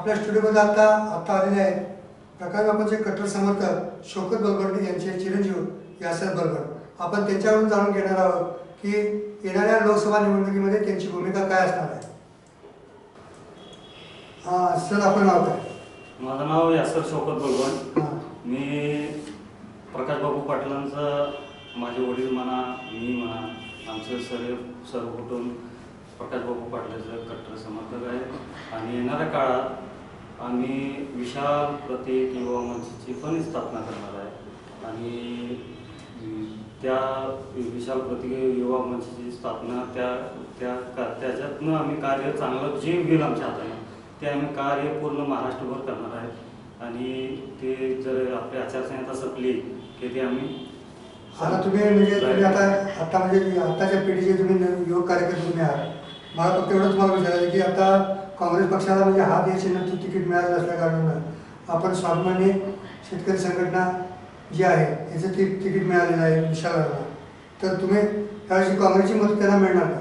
आपल्या स्टुडिओमध्ये आता आत्ता आलेले आहेत. प्रकाश बाबांचे कट्टर समर्थक शोकत बलबर्डी यांचे चिरंजीव यासर बलबड आपण त्यांच्याकडून जाणून घेणार आहोत की येणाऱ्या लोकसभा निवडणुकीमध्ये त्यांची भूमिका काय असणार आहे. हां सर आपलं नाव काय? माझं नाव यासर शौकत हां. मी प्रकाश बाबू पाटलांचं माझे वडील म्हणा मी म्हणा आमचं सर्व सर्व कुटुंब प्रकाश बाबू पाटलाचं कट्टर समर्थक आहे आणि येणाऱ्या काळात आम्ही विशाल प्रतीक युवा मंचची पण स्थापना करणार आहे. आणि त्या विशाल प्रतीक युवा मंचची स्थापना त्या त्या का- त्याच्यातनं आम्ही कार्य चांगलं जे होईल आमच्या हाताने ते आम्ही कार्य पूर्ण महाराष्ट्रभर करणार आहे. आणि ते जर आपली आचारसंहिता संपली की ते आम्ही आता तुम्ही म्हणजे तुम्ही आता आता म्हणजे आताच्या पिढीचे तुम्ही युवक कार्यकर्ते तुम्ही आहात. मला फक्त एवढंच मला विचारायचं की आता काँग्रेस पक्षाला म्हणजे हात यायचे नंतर तिकीट मिळालं नसल्या कारणानं. आपण स्वाभिमानी शेतकरी संघटना जी आहे याचं ती तिकीट मिळालेलं आहे विशालाला. तर तुम्ही त्यावेळेस काँग्रेसची मदत त्यांना मिळणार का?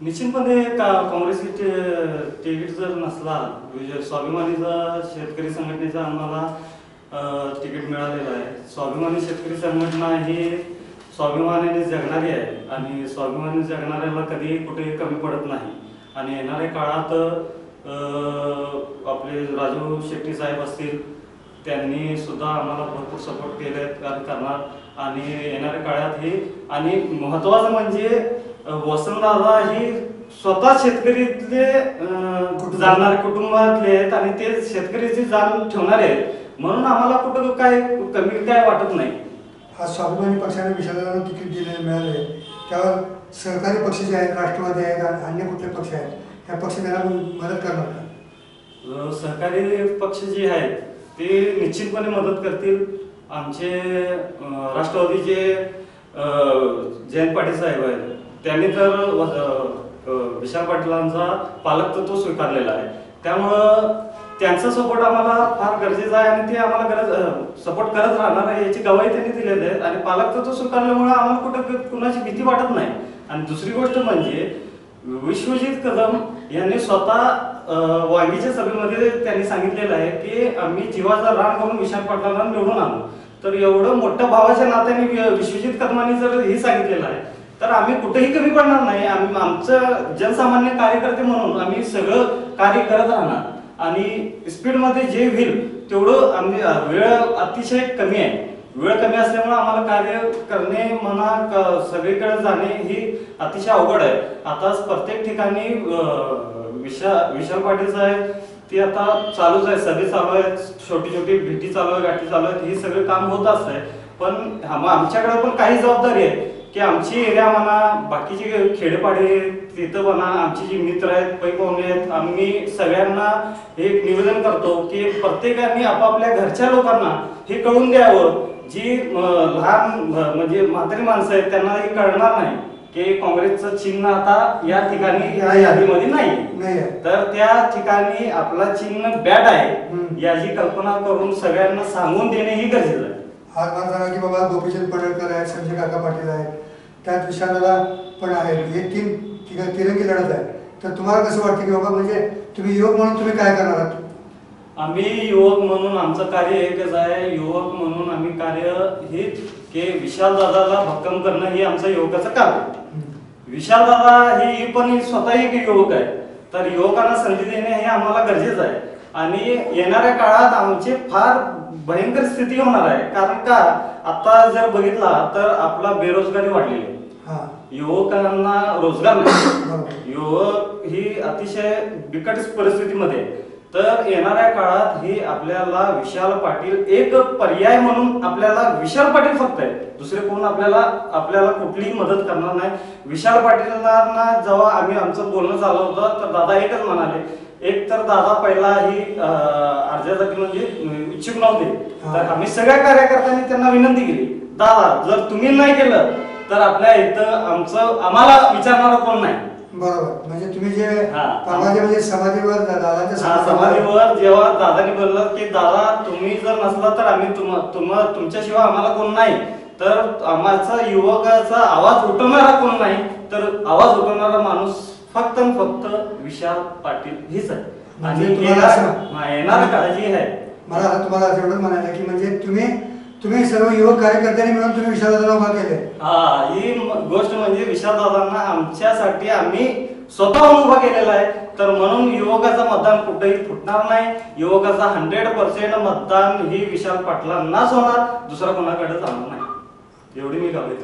निश्चितपणे का काँग्रेसची तिकीट जर नसला म्हणजे स्वाभिमानीचा शेतकरी संघटनेचा आम्हाला तिकीट मिळालेलं आहे. स्वाभिमानी शेतकरी संघटना ही स्वाभिमानाने जगणारी आहे आणि स्वाभिमानी जगणाऱ्याला कधीही कुठे कमी पडत नाही. आणि येणाऱ्या काळात आपले राजू शेट्टी साहेब असतील त्यांनी सुद्धा आम्हाला भरपूर सपोर्ट केले करणार. आणि येणाऱ्या काळात ही आणि महत्वाचं म्हणजे वसंतदादा ही स्वतः शेतकरीतले जाणणारे कुटुंबातले आहेत आणि ते शेतकरीची जाण ठेवणारे आहेत. म्हणून आम्हाला कुठं काय कमी काय वाटत नाही. हा स्वाभिमानी पक्षाने विशालाला तिकीट दिले मिळाले त्यावर सहकारी पक्ष जे आहेत राष्ट्रवादी आहेत आणि अन्य कुठले पक्ष आहेत त्या पक्ष त्यांना मदत करणार का? सहकारी पक्ष जे आहेत ते निश्चितपणे मदत करतील. आमचे राष्ट्रवादी जे जयंत पाटील साहेब आहेत त्यांनी तर विशाल पाटलांचा पालकत्व स्वीकारलेला आहे. त्यामुळं त्यांचा सपोर्ट आम्हाला फार गरजेचा आहे आणि ते आम्हाला गरज सपोर्ट करत राहणार आहे याची गवाही त्यांनी दिलेली आहे. आणि पालकत्व स्वीकारल्यामुळे आम्हाला कुठं कुणाची भीती वाटत नाही. आणि दुसरी गोष्ट म्हणजे विश्वजित कदम यांनी स्वतः वांगीच्या सभेमध्ये त्यांनी सांगितलेलं आहे की आम्ही जीवाचा रान करून विशाल पाटलांना निवडून आणू. तर एवढं मोठ्या भावाच्या नात्याने विश्वजित कदमांनी जर हे सांगितलेलं आहे तर आम्ही कुठेही कमी पडणार नाही. आम्ही आमचं जनसामान्य कार्यकर्ते म्हणून आम्ही सगळं कार्य करत राहणार. आणि स्पीडमध्ये जे होईल तेवढं आम्ही वेळ अतिशय कमी आहे. वेळ कमी असल्यामुळे आम्हाला कार्य करणे म्हणा क- सगळीकडे जाणे ही अतिशय अवघड आहे. आता प्रत्येक ठिकाणी विशा विशाल विशाल पाटील साहेब ती आता चालूच आहे सभे चालू आहेत छोटी छोटी भेटी चालू आहे गाठी चालू आहेत हे सगळं काम होत असतंय. पण आमच्याकडे पण काही जबाबदारी आहे की आमची एरिया म्हणा बाकीचे खेडेपाडे तिथं म्हणा आमची जी मित्र आहेत पै पाहुणे आहेत आम्ही सगळ्यांना एक निवेदन करतो की प्रत्येकाने आपापल्या घरच्या लोकांना हे कळून द्यावं. जी लहान म्हणजे म्हातारी माणसं आहेत त्यांना हे कळणार नाही की काँग्रेसचं चिन्ह आता या ठिकाणी या यादीमध्ये नाही. तर त्या ठिकाणी आपला चिन्ह बॅड आहे. याची कल्पना करून सगळ्यांना सांगून देणे ही गरजेचं आहे. आज मला सांगा की बाबा गोपीचंद पडळकर आहेत संजय काका पाटील आहेत त्यात विशालाला पण आहेत. हे तीन तिघ तिरंगी लढत आहे. तर तुम्हाला कसं वाटतं की बाबा म्हणजे तुम्ही युवक म्हणून तुम्ही काय करणार आहात? आम्ही युवक म्हणून आमचं कार्य एकच आहे. युवक म्हणून आम्ही कार्य हेच की विशाल दादाला भक्कम करणं हे आमचं युवकाचं आहे विशाल दादा हे पण स्वतः एक युवक आहे. तर युवकांना संधी देणे हे आम्हाला गरजेचं आहे. आणि येणाऱ्या काळात आमची फार भयंकर स्थिती होणार आहे. कारण का? आता जर बघितला तर आपला बेरोजगारी वाढलेली आहे. हां. युवकांना रोजगार नाही बरोबर युवक ही अतिशय बिकट परिस्थितीमध्ये. तर येणाऱ्या काळात ही आपल्याला विशाल पाटील एक पर्याय म्हणून आपल्याला विशाल पाटील फक्त आहे दुसरे कोण आपल्याला आपल्याला कुठलीही मदत करणार नाही. विशाल पाटीलांना जेव्हा आम्ही आमचं बोलणं चालू होतं तर दादा एकच म्हणाले एक तर दादा पहिला ही अर्जासाठी म्हणजे इच्छुक नव्हते. हा. तर आम्ही सगळ्या कार्यकर्त्यांनी त्यांना विनंती केली दादा जर तुम्ही नाही केलं तर आपल्या इथं आमचं आम्हाला विचारणारा कोण नाही. बरोबर. म्हणजे तुम्ही जे हा. म्हणजे समाधीवर दादाच्या हा, समाधीवर समाधीवर जेव्हा दादाने बोललं की दादा तुम्ही जर नसला तर आम्ही तुम तुम तुमच्याशिवाय आम्हाला कोण नाही. तर आम्हाचा युवकाचा आवाज उठवणारा कोण नाही तर आवाज उठवणारा माणूस फक्त आणि फक्त विशाल पाटील हीच आहे. म्हणजे आणि तुम्हाला येणार असं- हा, येणार काळजी आहे. मला आता तुम्हाला असं एवढंच म्हणायचं आहे की म्हणजे तुम्ही तुम्ही सर्व युवक कार्यकर्त्यांनी मिळून तुम्ही विशालदादा उभा केले हा ही म- गोष्ट म्हणजे विशाल दादांना आमच्यासाठी आम्ही स्वतःहून उभा केलेला आहे. तर म्हणून युवकाचं मतदान कुठेही फुटणार नाही. युवकाचा हंड्रेड पर्सेंट मतदान ही विशाल पाटलांनाच होणार. दुसरा कोणाकडे जाणार नाही. एवढी मी गावी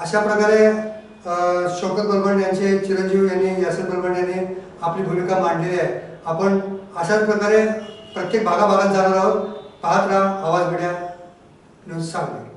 अशा प्रकारे अ, शौकत बलबंड यांचे चिरंजीव यांनी यासर बलबंड यांनी आपली भूमिका मांडलेली आहे. आपण अशाच प्रकारे प्रत्येक भागाभागात जाणार आहोत. पाहत राहा आवाज मीडिया. No salve.